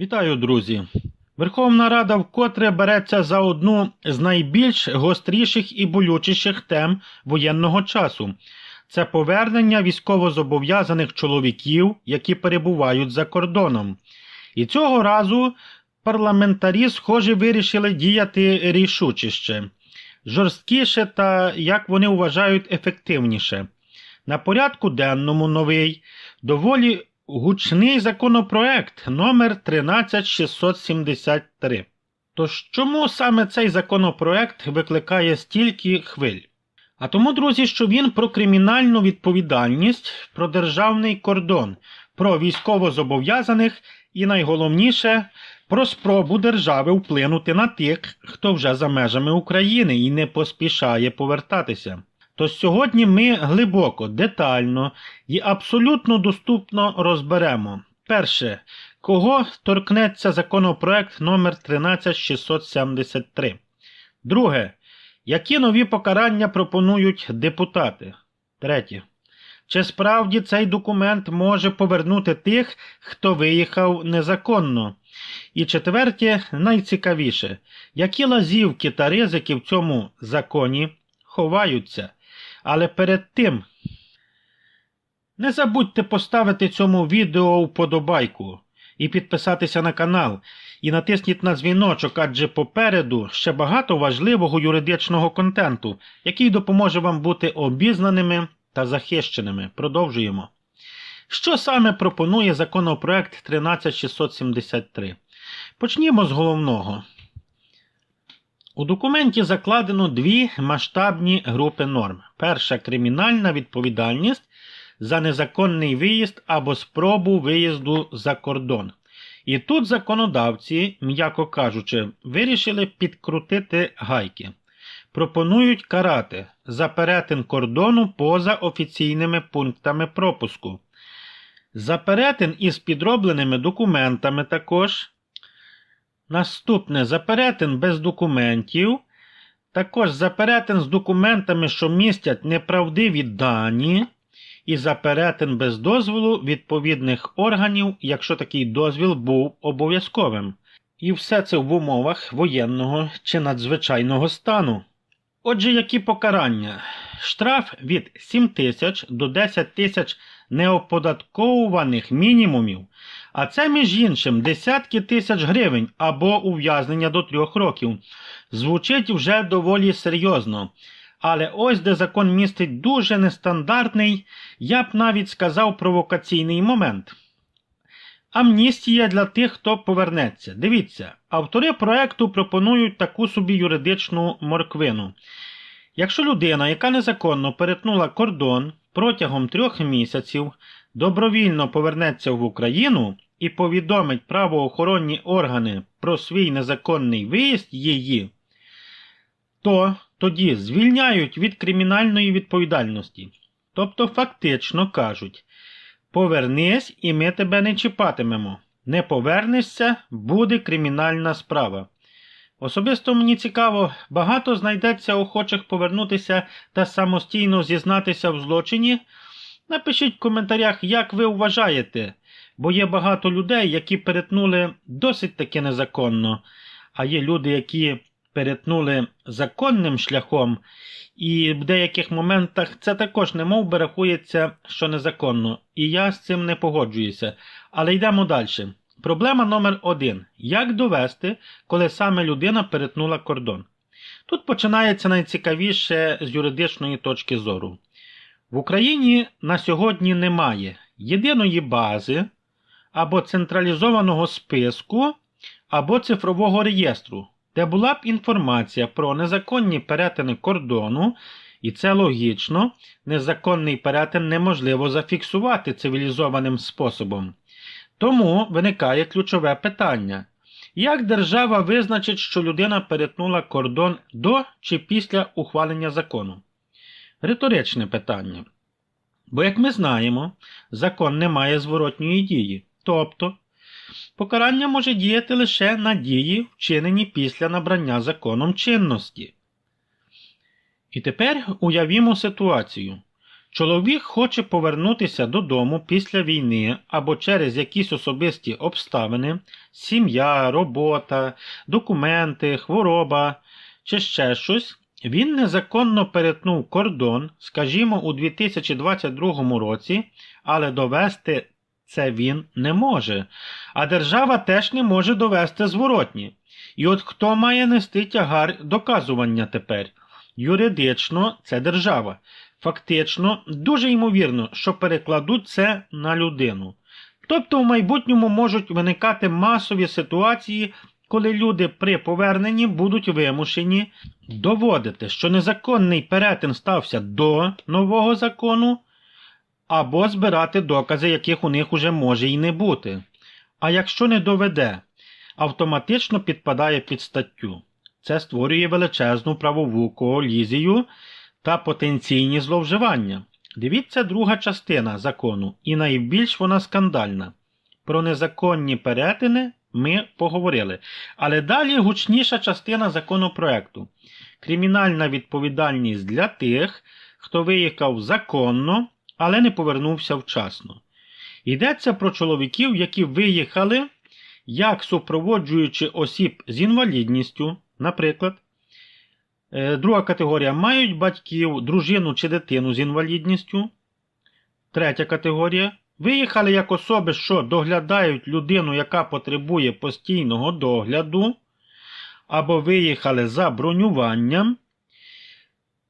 Вітаю, друзі! Верховна Рада вкотре береться за одну з найбільш гостріших і болючіших тем воєнного часу. Це повернення військовозобов'язаних чоловіків, які перебувають за кордоном. І цього разу парламентарі, схоже, вирішили діяти рішучіше, жорсткіше та, як вони вважають, ефективніше. На порядку денному новий, доволі гучний законопроект номер 13673. Тож чому саме цей законопроект викликає стільки хвиль? А тому, друзі, що він про кримінальну відповідальність, про державний кордон, про військовозобов'язаних і найголовніше про спробу держави вплинути на тих, хто вже за межами України і не поспішає повертатися. То сьогодні ми глибоко, детально і абсолютно доступно розберемо. Перше, кого торкнеться законопроект номер 13673. Друге, які нові покарання пропонують депутати. Третє. Чи справді цей документ може повернути тих, хто виїхав незаконно? І четверте, найцікавіше, які лазівки та ризики в цьому законі ховаються. Але перед тим не забудьте поставити цьому відео вподобайку і підписатися на канал, і натисніть на дзвіночок, адже попереду ще багато важливого юридичного контенту, який допоможе вам бути обізнаними та захищеними. Продовжуємо. Що саме пропонує законопроект 13673? Почнімо з головного. У документі закладено дві масштабні групи норм. Перша кримінальна відповідальність за незаконний виїзд або спробу виїзду за кордон. І тут законодавці, м'яко кажучи, вирішили підкрутити гайки. Пропонують карати за перетин кордону поза офіційними пунктами пропуску. За перетин із підробленими документами також. Наступне за перетин без документів. Також за з документами, що містять неправдиві дані. І за без дозволу відповідних органів, якщо такий дозвіл був обов'язковим. І все це в умовах воєнного чи надзвичайного стану. Отже, які покарання? Штраф від 7 тисяч до 10 тисяч неоподатковуваних мінімумів, а це, між іншим, десятки тисяч гривень або ув'язнення до трьох років. Звучить вже доволі серйозно. Але ось де закон містить дуже нестандартний, я б навіть сказав провокаційний момент. Амністія для тих, хто повернеться. Дивіться, автори проекту пропонують таку собі юридичну морквину. Якщо людина, яка незаконно перетнула кордон протягом трьох місяців, добровільно повернеться в Україну і повідомить правоохоронні органи про свій незаконний виїзд її, то тоді звільняють від кримінальної відповідальності. Тобто фактично кажуть повернись і ми тебе не чіпатимемо. Не повернешся, буде кримінальна справа. Особисто мені цікаво, багато знайдеться охочих повернутися та самостійно зізнатися в злочині. Напишіть в коментарях, як ви вважаєте, бо є багато людей, які перетнули досить таки незаконно, а є люди, які перетнули законним шляхом, і в деяких моментах це також не мов би рахується, що незаконно. І я з цим не погоджуюся. Але йдемо далі. Проблема номер один. Як довести, коли саме людина перетнула кордон? Тут починається найцікавіше з юридичної точки зору. В Україні на сьогодні немає єдиної бази або централізованого списку, або цифрового реєстру, де була б інформація про незаконні перетини кордону, і це логічно, незаконний перетин неможливо зафіксувати цивілізованим способом. Тому виникає ключове питання. Як держава визначить, що людина перетнула кордон до чи після ухвалення закону? Риторичне питання. Бо, як ми знаємо, закон не має зворотньої дії. Тобто, покарання може діяти лише на дії, вчинені після набрання законом чинності. І тепер уявімо ситуацію. Чоловік хоче повернутися додому після війни або через якісь особисті обставини, сім'я, робота, документи, хвороба чи ще щось. Він незаконно перетнув кордон, скажімо, у 2022 році, але довести це він не може. А держава теж не може довести зворотні. І от хто має нести тягар доказування тепер? Юридично це держава. Фактично, дуже ймовірно, що перекладуть це на людину. Тобто в майбутньому можуть виникати масові ситуації, коли люди при поверненні будуть вимушені доводити, що незаконний перетин стався до нового закону, або збирати докази, яких у них уже може і не бути. А якщо не доведе, автоматично підпадає під статтю. Це створює величезну правову коалізію та потенційні зловживання. Дивіться друга частина закону, і найбільш вона скандальна. Про незаконні перетини ми поговорили. Але далі гучніша частина законопроекту. Кримінальна відповідальність для тих, хто виїхав законно, але не повернувся вчасно. Йдеться про чоловіків, які виїхали як супроводжуючи осіб з інвалідністю, наприклад. Е, Друга категорія мають батьків, дружину чи дитину з інвалідністю. Третя категорія. Виїхали як особи, що доглядають людину, яка потребує постійного догляду, або виїхали за бронюванням.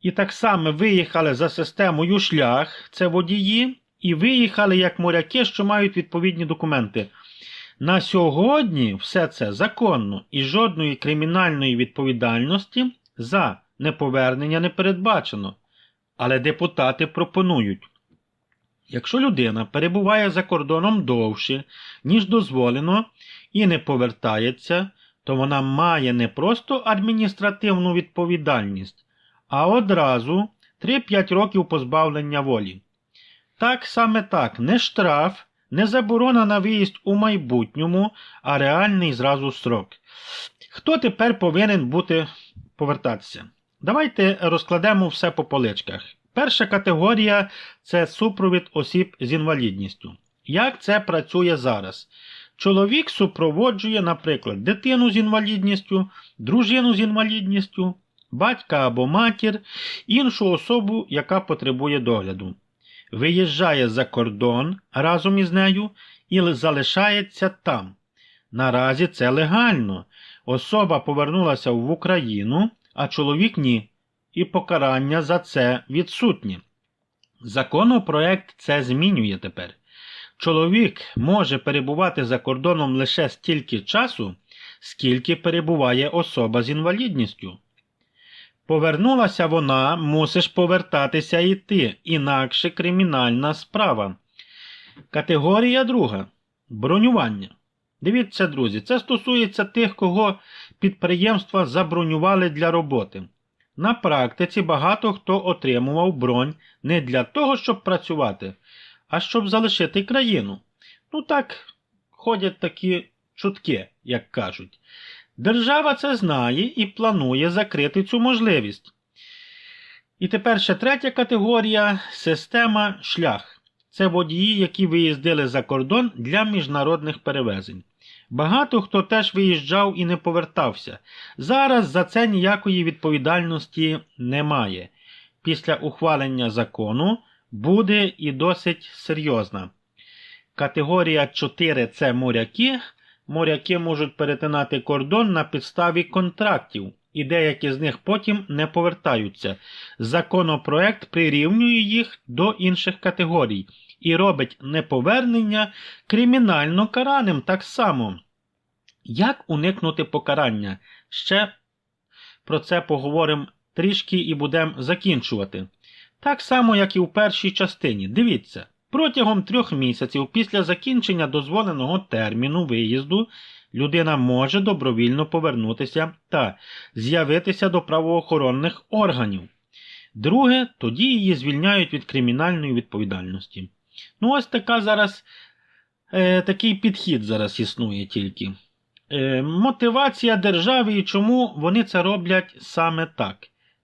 І так само виїхали за системою шлях, це водії, і виїхали як моряки, що мають відповідні документи. На сьогодні все це законно і жодної кримінальної відповідальності за неповернення не передбачено. Але депутати пропонують. Якщо людина перебуває за кордоном довше, ніж дозволено, і не повертається, то вона має не просто адміністративну відповідальність, а одразу 3-5 років позбавлення волі. Так саме так, не штраф, не заборона на виїзд у майбутньому, а реальний зразу срок. Хто тепер повинен бути повертатися? Давайте розкладемо все по поличках. Перша категорія це супровід осіб з інвалідністю. Як це працює зараз? Чоловік супроводжує, наприклад, дитину з інвалідністю, дружину з інвалідністю, батька або матір, іншу особу, яка потребує догляду. Виїжджає за кордон разом із нею і залишається там. Наразі це легально. Особа повернулася в Україну, а чоловік ні і покарання за це відсутні. Законопроект це змінює тепер. Чоловік може перебувати за кордоном лише стільки часу, скільки перебуває особа з інвалідністю. Повернулася вона, мусиш повертатися і ти, інакше кримінальна справа. Категорія друга бронювання. Дивіться, друзі, це стосується тих, кого підприємства забронювали для роботи. На практиці багато хто отримував бронь не для того, щоб працювати, а щоб залишити країну. Ну так, ходять такі чутки, як кажуть. Держава це знає і планує закрити цю можливість. І тепер ще третя категорія система шлях. Це водії, які виїздили за кордон для міжнародних перевезень. Багато хто теж виїжджав і не повертався. Зараз за це ніякої відповідальності немає. Після ухвалення закону буде і досить серйозна. Категорія 4 це моряки. Моряки можуть перетинати кордон на підставі контрактів, і деякі з них потім не повертаються. Законопроект прирівнює їх до інших категорій і робить неповернення кримінально караним так само. Як уникнути покарання? Ще про це поговоримо трішки і будемо закінчувати. Так само, як і в першій частині. Дивіться, протягом трьох місяців після закінчення дозволеного терміну виїзду людина може добровільно повернутися та з'явитися до правоохоронних органів. Друге, тоді її звільняють від кримінальної відповідальності. Ну, ось така зараз, е, такий підхід зараз існує тільки. Е, мотивація держави і чому вони це роблять саме так.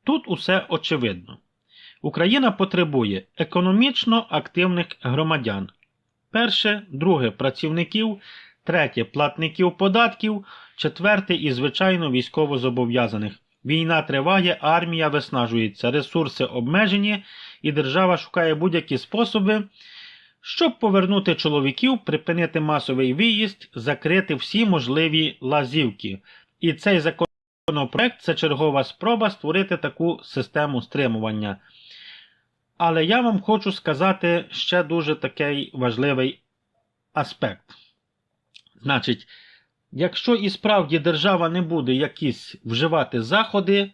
Тут усе очевидно. Україна потребує економічно активних громадян. Перше, друге працівників, третє платників податків, четверте і, звичайно, військовозобов'язаних. Війна триває, армія виснажується, ресурси обмежені, і держава шукає будь-які способи, щоб повернути чоловіків, припинити масовий виїзд, закрити всі можливі лазівки. І цей законопроект це чергова спроба створити таку систему стримування. Але я вам хочу сказати ще дуже такий важливий аспект. Значить, якщо і справді держава не буде якісь вживати заходи,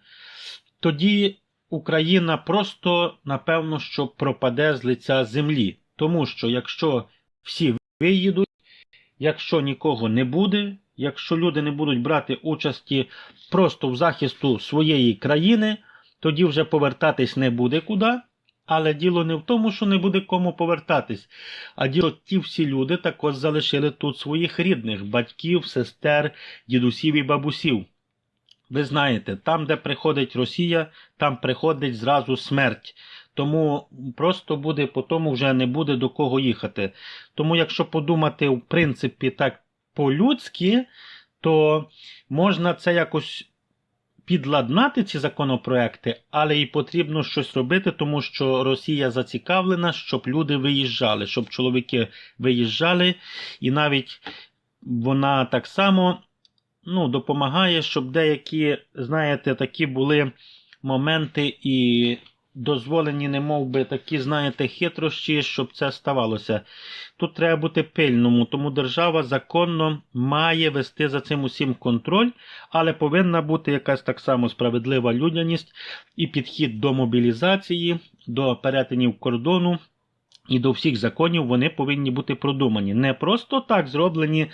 тоді Україна просто, напевно, що пропаде з лиця землі. Тому що якщо всі виїдуть, якщо нікого не буде, якщо люди не будуть брати участі просто в захисту своєї країни, тоді вже повертатись не буде куди. Але діло не в тому, що не буде кому повертатись, а діло ті всі люди також залишили тут своїх рідних батьків, сестер, дідусів і бабусів. Ви знаєте, там, де приходить Росія, там приходить зразу смерть. Тому просто буде, по тому вже не буде до кого їхати. Тому, якщо подумати, в принципі, так по-людськи, то можна це якось підладнати ці законопроекти, але і потрібно щось робити, тому що Росія зацікавлена, щоб люди виїжджали, щоб чоловіки виїжджали, і навіть вона так само ну, допомагає, щоб деякі, знаєте, такі були моменти і дозволені, не мов би, такі, знаєте, хитрощі, щоб це ставалося. Тут треба бути пильному, тому держава законно має вести за цим усім контроль, але повинна бути якась так само справедлива людяність і підхід до мобілізації, до перетинів кордону. І до всіх законів вони повинні бути продумані. Не просто так зроблені,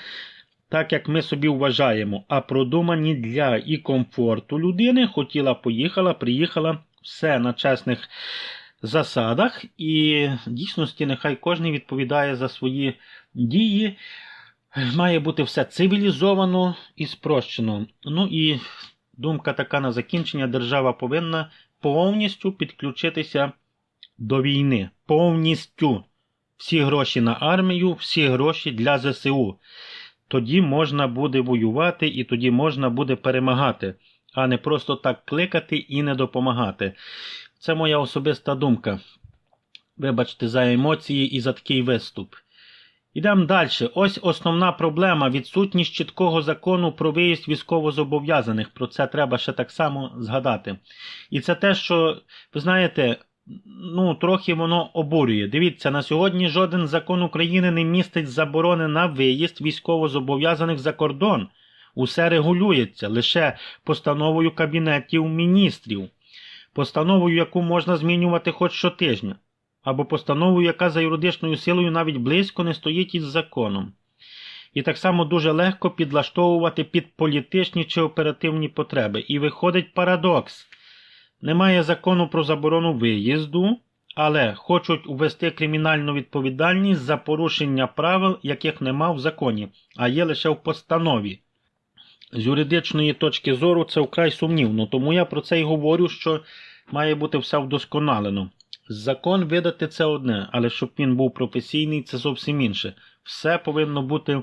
так як ми собі вважаємо, а продумані для і комфорту людини. Хотіла, поїхала, приїхала, все на чесних засадах. І дійсності нехай кожен відповідає за свої дії. Має бути все цивілізовано і спрощено. Ну і думка така на закінчення: держава повинна повністю підключитися до війни. Повністю. Всі гроші на армію, всі гроші для ЗСУ. Тоді можна буде воювати і тоді можна буде перемагати, а не просто так кликати і не допомагати. Це моя особиста думка. Вибачте за емоції і за такий виступ. Ідемо далі. Ось основна проблема відсутність чіткого закону про виїзд військовозобов'язаних. Про це треба ще так само згадати. І це те, що, ви знаєте, ну, трохи воно обурює. Дивіться, на сьогодні жоден закон України не містить заборони на виїзд військовозобов'язаних за кордон. Усе регулюється лише постановою Кабінетів міністрів, постановою, яку можна змінювати хоч щотижня, або постановою, яка за юридичною силою навіть близько не стоїть із законом. І так само дуже легко підлаштовувати під політичні чи оперативні потреби. І виходить парадокс. Немає закону про заборону виїзду, але хочуть ввести кримінальну відповідальність за порушення правил, яких нема в законі, а є лише в постанові. З юридичної точки зору це вкрай сумнівно, тому я про це й говорю, що має бути все вдосконалено. Закон видати це одне, але щоб він був професійний, це зовсім інше. Все повинно бути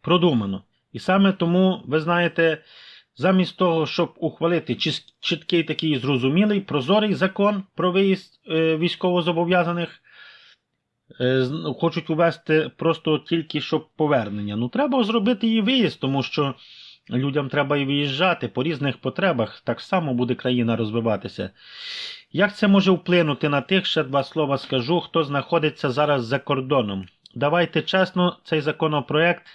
продумано. І саме тому, ви знаєте, замість того, щоб ухвалити чіткий такий зрозумілий, прозорий закон про виїзд е, військовозобов'язаних, е, хочуть увести просто тільки щоб повернення. Ну, треба зробити і виїзд, тому що людям треба і виїжджати по різних потребах, так само буде країна розвиватися. Як це може вплинути на тих, ще два слова скажу, хто знаходиться зараз за кордоном? Давайте чесно, цей законопроект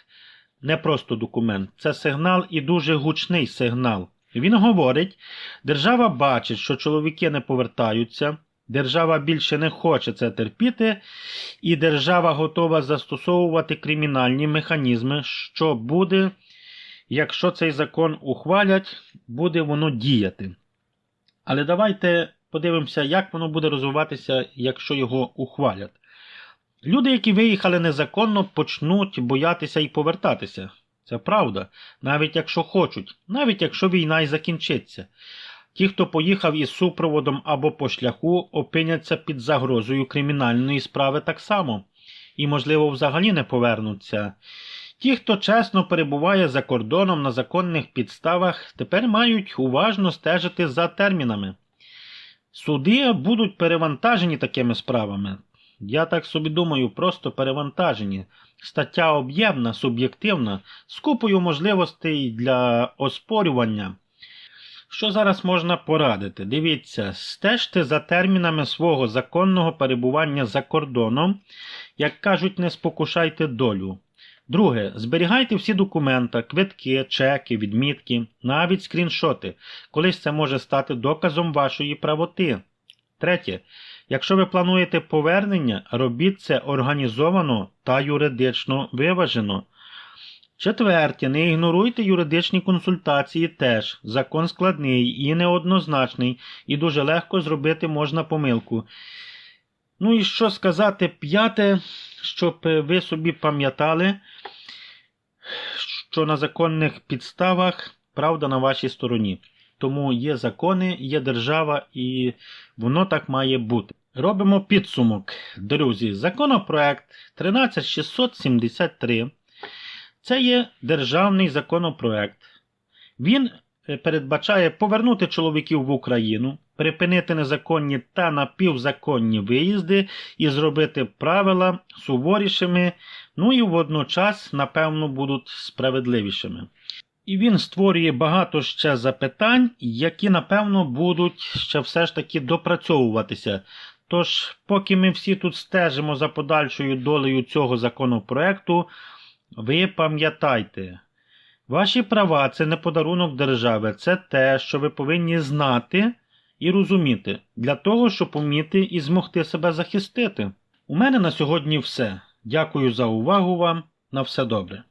не просто документ, це сигнал і дуже гучний сигнал. Він говорить: держава бачить, що чоловіки не повертаються, держава більше не хоче це терпіти, і держава готова застосовувати кримінальні механізми, що буде, якщо цей закон ухвалять, буде воно діяти. Але давайте подивимося, як воно буде розвиватися, якщо його ухвалять. Люди, які виїхали незаконно, почнуть боятися і повертатися. Це правда, навіть якщо хочуть, навіть якщо війна і закінчиться. Ті, хто поїхав із супроводом або по шляху, опиняться під загрозою кримінальної справи так само і, можливо, взагалі не повернуться. Ті, хто чесно перебуває за кордоном на законних підставах, тепер мають уважно стежити за термінами. Суди будуть перевантажені такими справами. Я так собі думаю, просто перевантажені. Стаття об'ємна, суб'єктивна, з купою можливостей для оспорювання. Що зараз можна порадити? Дивіться, стежте за термінами свого законного перебування за кордоном, як кажуть, не спокушайте долю. Друге, зберігайте всі документи, квитки, чеки, відмітки, навіть скріншоти. Колись це може стати доказом вашої правоти. Третє, якщо ви плануєте повернення, робіть це організовано та юридично виважено. Четверте, не ігноруйте юридичні консультації теж. Закон складний і неоднозначний, і дуже легко зробити можна помилку. Ну і що сказати, п'яте, щоб ви собі пам'ятали, що на законних підставах правда на вашій стороні. Тому є закони, є держава, і воно так має бути. Робимо підсумок, друзі. Законопроект 13673 це є державний законопроект. Він е, передбачає повернути чоловіків в Україну, припинити незаконні та напівзаконні виїзди і зробити правила суворішими, ну і водночас, напевно, будуть справедливішими. І він створює багато ще запитань, які, напевно, будуть ще все ж таки допрацьовуватися. Тож, поки ми всі тут стежимо за подальшою долею цього законопроекту, ви пам'ятайте, ваші права це не подарунок держави, це те, що ви повинні знати і розуміти, для того, щоб уміти і змогти себе захистити. У мене на сьогодні все. Дякую за увагу вам. На все добре.